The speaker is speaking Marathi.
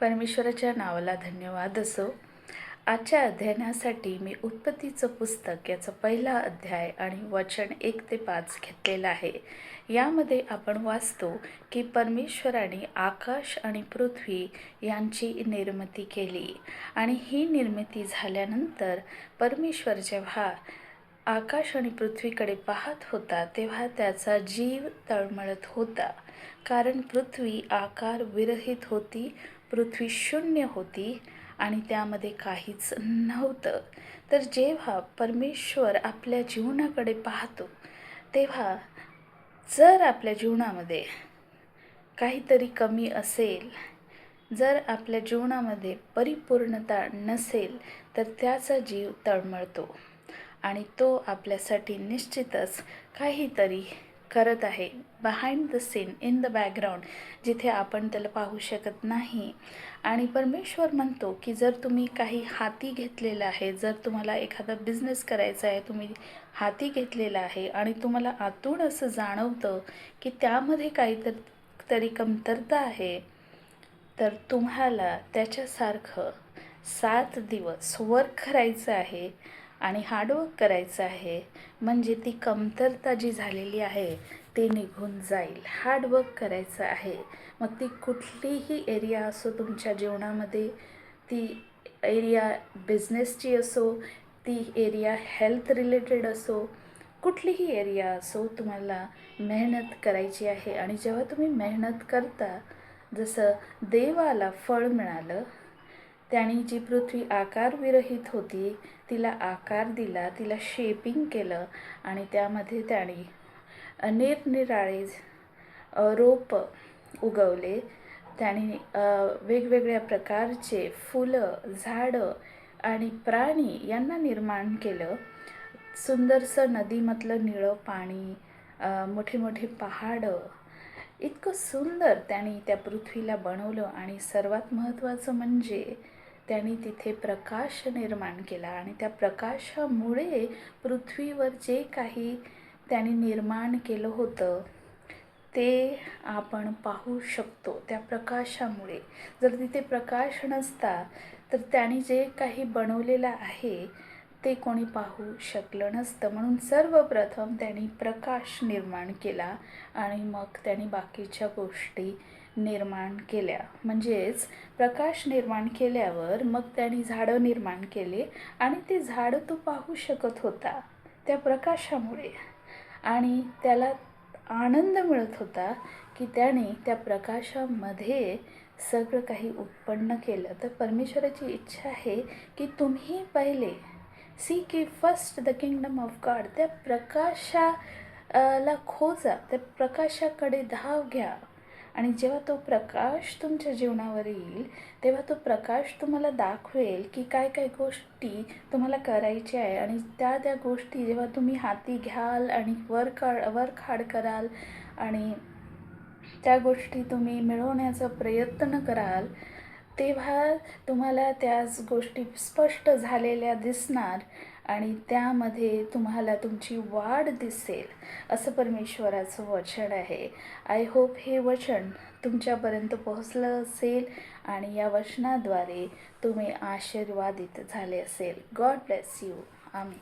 परमेश्वराच्या नावाला धन्यवाद असो. आजच्या अध्ययनासाठी मी उत्पत्तीचं पुस्तक याचा पहिला अध्याय आणि वचन एक ते पाच घेतलेलं आहे. यामध्ये आपण वाचतो की परमेश्वराने आकाश आणि पृथ्वी यांची निर्मिती केली. आणि ही निर्मिती झाल्यानंतर परमेश्वर जेव्हा आकाश आणि पृथ्वीकडे पाहत होता तेव्हा त्याचा जीव तळमळत होता. कारण पृथ्वी आकार विरहित होती पृथ्वी शून्य होती आणि त्यामध्ये काहीच नव्हतं. तर जेव्हा परमेश्वर आपल्या जीवनाकडे पाहतो तेव्हा जर आपल्या जीवनामध्ये काहीतरी कमी असेल जर आपल्या जीवनामध्ये परिपूर्णता नसेल तर त्याचा जीव तळमळतो. आणि तो आपल्यासाठी निश्चितच काहीतरी करत आहे. Behind the scene in the background जिथे आपण त्याला पाहू शकत नाही. आणि परमेश्वर म्हणतो की जर तुम्ही काही हाती घेतलेलं आहे जर तुम्हाला एखादा बिझनेस करायचा आहे तुम्ही हाती घेतलेला आहे आणि तुम्हाला आतून असं जाणवतं की त्यामध्ये काहीतरी तरी कमतरता आहे तर तुम्हाला त्याच्यासारखं सात दिवस वर्क करायचं आहे आणि हार्डवर्क करायचं आहे. म्हणजे ती कमतरता जी झालेली आहे ते निघून जाईल. हार्डवर्क करायचं आहे. मग ती कुठलीही एरिया असो तुमच्या जीवनामध्ये ती एरिया बिझनेसची असो ती एरिया हेल्थ रिलेटेड असो कुठलीही एरिया असो तुम्हाला मेहनत करायची आहे. आणि जेव्हा तुम्ही मेहनत करता जसं देवाला फळ मिळालं त्याने जी पृथ्वी आकारविरहित होती तिला आकार दिला तिला शेपिंग केलं आणि त्यामध्ये त्याने निरनिराळे रोप उगवले. त्याने वेगवेगळ्या प्रकारचे फुलं झाडं आणि प्राणी यांना निर्माण केलं. सुंदरसं नदीमधलं निळं पाणी मोठी मोठी पहाडं इतकं सुंदर त्याने त्या पृथ्वीला बनवलं. आणि सर्वात महत्त्वाचं म्हणजे त्यांनी तिथे प्रकाश निर्माण केला. आणि त्या प्रकाशामुळे पृथ्वीवर जे काही त्यांनी निर्माण केलं होतं ते आपण पाहू शकतो त्या प्रकाशामुळे. जर तिथे प्रकाश नसता तर त्यांनी जे काही बनवलेलं आहे ते कोणी पाहू शकलं नसतं. म्हणून सर्वप्रथम त्यांनी प्रकाश निर्माण केला आणि मग त्यांनी बाकीच्या गोष्टी निर्माण केल्या. म्हणजेच प्रकाश निर्माण केल्यावर मग त्याने झाडं निर्माण केले आणि ते झाडं तो पाहू शकत होता त्या प्रकाशामुळे. आणि त्याला आनंद मिळत होता की त्याने त्या प्रकाशामध्ये सगळं काही उत्पन्न केलं. तर परमेश्वराची इच्छा आहे की तुम्ही पहिले seek first the kingdom of God त्या प्रकाशा ला खोजा. त्या प्रकाशाकडे धाव घ्या. आणि जेव्हा तो प्रकाश तुमच्या जीवनावर येईल तेव्हा तो प्रकाश तुम्हाला दाखवेल की काय काय गोष्टी तुम्हाला करायच्या आहे. आणि त्या त्या गोष्टी जेव्हा तुम्ही हाती घ्याल आणि वर वर्क वर खाड कराल आणि त्या गोष्टी तुम्ही मिळवण्याचा प्रयत्न कराल तेव्हा तुम्हाला त्याच गोष्टी स्पष्ट झालेल्या दिसणार आणि त्यामध्ये तुम्हाला तुमची वाढ दिसेल. असं परमेश्वराचं वचन आहे. आय होप हे वचन तुमच्यापर्यंत पोहोचलं असेल आणि या वचनाद्वारे तुम्ही आशीर्वादित झाले असेल. गॉड ब्लेस यू आम्ही